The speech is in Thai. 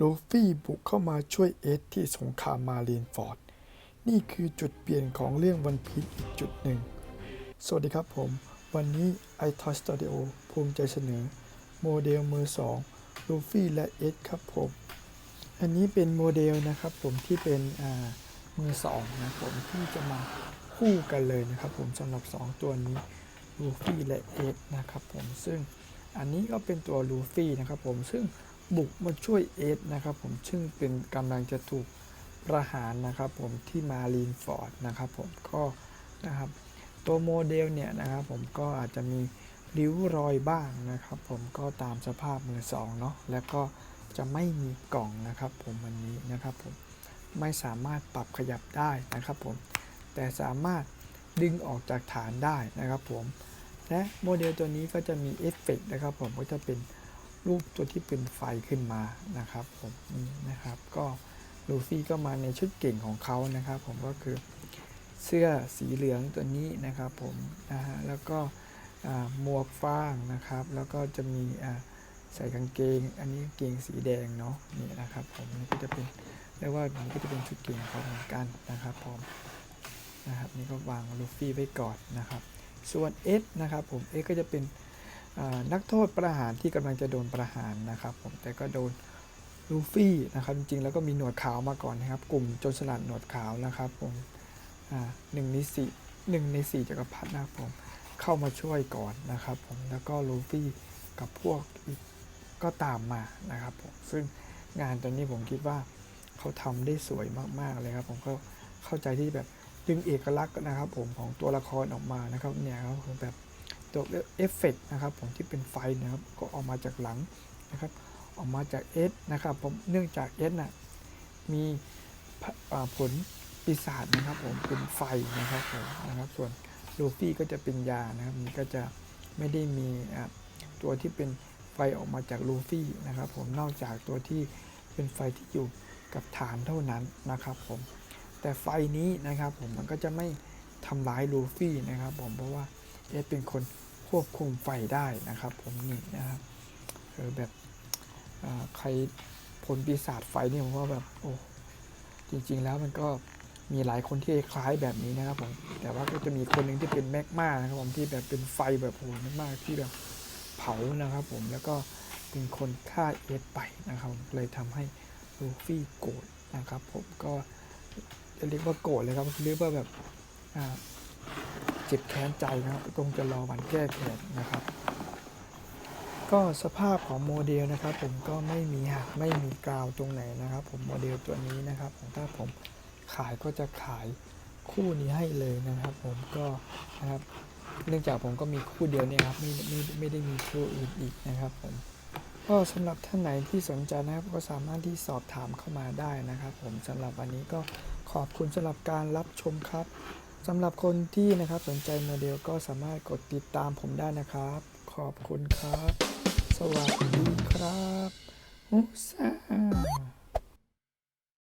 ลูฟี่บุกเข้ามาช่วยเอสที่สงครามมารีนฟอร์ด นี่คือจุดเปลี่ยนของเรื่องวันพีชอีกจุดหนึ่ง สวัสดีครับผม วันนี้ i t o y Studio ภูมิใจเสนอ โมเดลมือสองลูฟี่และเอสครับผม อันนี้เป็นโมเดลนะครับผมที่เป็นมือสองนะผมที่จะมาคู่กันเลยนะครับผมสำหรับ 2 ตัวนี้ลูฟี่และเอสนะครับผมซึ่งอันนี้ก็เป็นตัวลูฟี่นะครับผมซึ่ง บุกมาช่วยเอสนะครับผมซึ่งเป็นกำลังจะถูกประหารนะครับผมที่มารีนฟอร์ดนะครับผมก็นะครับตัวโมเดลเนี่ยนะครับผมก็อาจจะมีริ้วรอยบ้างนะครับผมก็ตามสภาพมือสองเนาะแล้วก็จะไม่มีกล่องนะครับผมวันนี้นะครับผมไม่สามารถปรับขยับได้นะครับผมแต่สามารถดึงออกจากฐานได้นะครับผมและโมเดลตัวนี้ก็จะมีเอฟเฟกต์นะครับผมก็จะเป็น รูปตัวที่เป็นไฟขึ้นมานะครับผมนะครับก็ลูฟี่ก็มาในชุดเก่งของเขานะครับ ผมก็คือเสื้อสีเหลืองตัวนี้นะครับผมนะฮะแล้วก็หมวกฟางนะครับ แล้วก็จะมีใส่กางเกง อันนี้กางเกงสีแดงเนาะนี่นะครับผมนี่ก็จะเป็นเรียกว่ามันก็จะเป็นชุดเก่งของเขาเหมือนกันนะครับผมนะครับนี่ก็วางลูฟี่ไว้ก่อนนะครับ ส่วน S นะครับผม S ก็จะเป็น นักโทษประหารที่กำลังจะโดนประหารนะครับผมแต่ก็โดนลูฟี่นะครับจริงๆแล้วก็มีหนวดขาวมาก่อนนะครับ กลุ่มโจรสลัดหนวดขาวนะครับผมหนึ่งในสี่หนึ่งในสี่จักรพรรดินะครับผมเข้ามาช่วยก่อนนะครับผมแล้วก็ลูฟี่กับพวกอีกก็ตามมานะครับผมซึ่งงานตัวนี้ผมคิดว่าเขาทำได้สวยมากๆเลยครับผมก็เข้าใจที่แบบดึงเอกลักษณ์นะครับผมของตัวละครออกมานะครับเนี่ยครับผมแบบ ตัวเอฟเฟกต์นะครับผมที่เป็นไฟนะครับก็ออกมาจากหลังนะครับออกมาจากเอสนะครับผมเนื่องจากเอสน่ะมีผลปีศาจนะครับผมเป็นไฟนะครับผมนะครับส่วนลูฟี่ก็จะเป็นยานะครับมันก็จะไม่ได้มีตัวที่เป็นไฟออกมาจากลูฟี่นะครับผมนอกจากตัวที่เป็นไฟที่อยู่กับฐานเท่านั้นนะครับผมแต่ไฟนี้นะครับผมมันก็จะไม่ทำร้ายลูฟี่นะครับผมเพราะว่าเอสเป็นคน ควบคุมไฟได้นะครับ ผมนี่นะครับเออแบบใครผลปีศาจไฟนี่ผมว่าแบบโอ้จริง ๆ แล้วมันก็มีหลายคนที่คล้ายแบบนี้นะครับผมแต่ว่าก็จะมีคนหนึ่งที่เป็นแมกมานะครับผมที่แบบเป็นไฟแบบโอ้โหมากๆที่แบบเผานะครับ ผมแล้วก็เป็นคนฆ่าเอสไปนะครับ เลยทำให้ลูฟี่โกรธนะครับ ผมก็จะเรียกว่าโกรธเลยครับเรียกว่าแบบ เจ็บแค้นใจนะครับตรงจะรอวันแก้แค้นนะครับ ก็สภาพของโมเดลนะครับ ผมก็ไม่มีหักไม่มีกราวตรงไหนนะครับ ผมโมเดลตัวนี้นะครับถ้าผมขายก็จะขายคู่นี้ให้เลยนะครับ ผมก็นะครับเนื่องจากผมก็มีคู่เดียวเนี่ยครับไม่ไม่ไม่ได้มีคู่อื่นอีกนะครับผมก็สำหรับท่านไหนที่สนใจนะครับ ก็สามารถที่สอบถามเข้ามาได้นะครับ ผมสำหรับวันนี้ก็ขอบคุณสำหรับการรับชมครับ สำหรับคนที่นะครับสนใจโมเดลก็สามารถกดติดตามผมได้นะครับ ขอบคุณครับ สวัสดีครับ อุซ่า